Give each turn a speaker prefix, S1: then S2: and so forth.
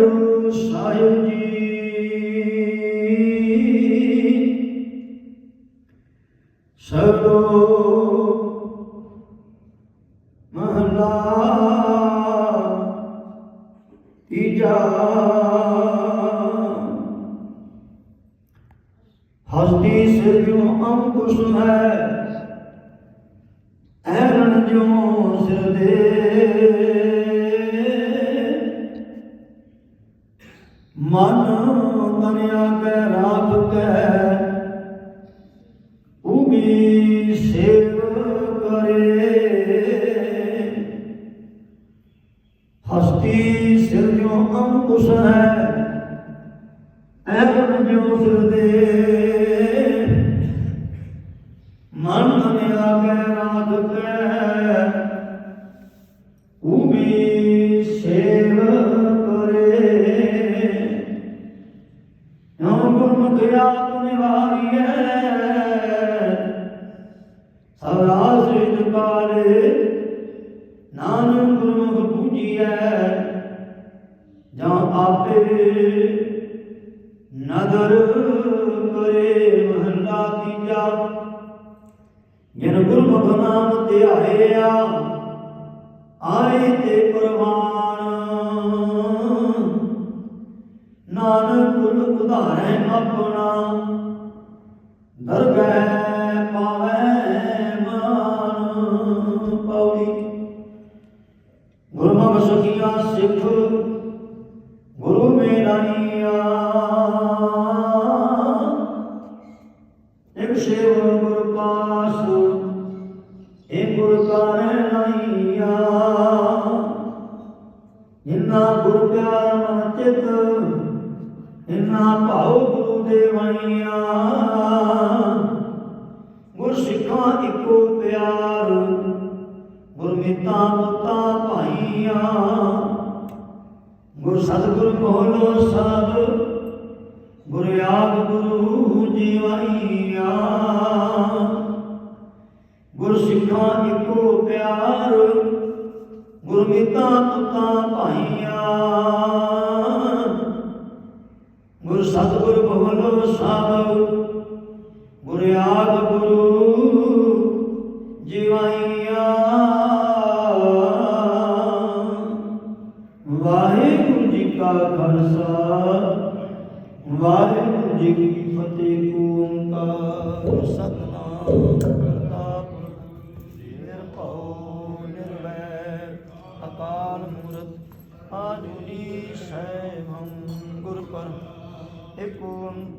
S1: ਵਾਹਿਗੁਰੂ ਸਾਹਿਬ ਜੀ। ਸਭੋ ਮਹਲਾ ਤੀਜਾ। ਹਸਤੀ ਸਿਰਜੂ ਅੰਕੁਸ਼ ਹੈ ਐਰਨ ਜਿਉ ਸਿਰ ਦੇ ਬਣਿਆ ਕੈ ਰਾਤ ਕੈ ਉਗੀ ਸੇਵ ਕਰੇ। ਹਸਤੀ ਸਿਰ ਜੋ ਅੰਕੁਸ਼ ਹੈ ਐਵਨ ਜੋ ਸਿਰ ਦੇ ਨਾਮ ਗੁਰਮੁਖ ਆਪ ਨਿਵਾਰੀਐ ਸਭ ਰਾਸ ਰਿਤ ਕਾਲੇ, ਨਾਨਕ ਗੁਰਮੁਖ ਪੂਜੀਐ। ਜਾਂ ਆਪੇ ਨਦਰ ਕਰੇ ਮਹਲਾ ਤੀਜਾ, ਜਿਨ ਗੁਰਮੁਖ ਨਾਮ ਧਿਆਇਆ ਆਏ ਤੇ ਪ੍ਰਵਾਨ ਉਧਾਰੈ ਆਪਣਾ। ਦਰਗਹਿ ਪਾਵੈ ਮਾਨ ਪੌੜੀ। ਗੁਰਮੁਖ ਸਖੀਆ ਸਿੱਖ, ਗੁਰੂ ਮੇਰਾਈਆ ਇਕ ਸੇਵ ਗੁਰ ਪਾਸ ਇਕ ਗੁਰ ਕਾਰੈ ਨਾਈਆ ਇਨਾ ਗੁਰ ਪਿਆਰ ਮਨ ਚਿਤ ਇਨਾ ਭਾਉ ਗੁਰੂ ਦੇਵਾਈਆ ਗੁਰ ਸਿੱਖਾਂ ਇੱਕੋ ਪਿਆਰ ਗੁਰ ਮਿੱਤਾ ਮੁੱਤਾ ਗੁਰ ਸਤਿਗੁਰ ਮੋਹਲੋ ਸਭ, ਗੁਰ ਆਗ ਗੁਰੂ ਜੀਵਾਈਆ। ਗੁਰ ਸਿੱਖਾਂ ਇੱਕੋ ਪਿਆਰ ਗੁਰ ਮਿੱਤਾ ਭਾਈਆਂ। ਗੁਰ ਸਤਿਗੁਰ ਬੋਲੋ ਸਭ ਗੁਰ ਆਗ ਗੁਰੂ ਜੀਵਾਈਆ। ਵਾਹਿਗੁਰੂ ਜੀ ਕਾ ਖਾਲਸਾ, ਵਾਹਿਗੁਰੂ ਜੀ ਕੀ ਫਤਿਹ ਓੰਕਾਰ ਸਤਨਾਮ ਕਰਤਾ ਨਿਰਭਉ ਨਿਰਵੈਰ, ਅਕਾਲ ਮੂਰਤ ਆਜੂਨੀ ਸੈਭੰ ਗੁਰ ਪਰ ਏਕ ਓੰਕਾਰ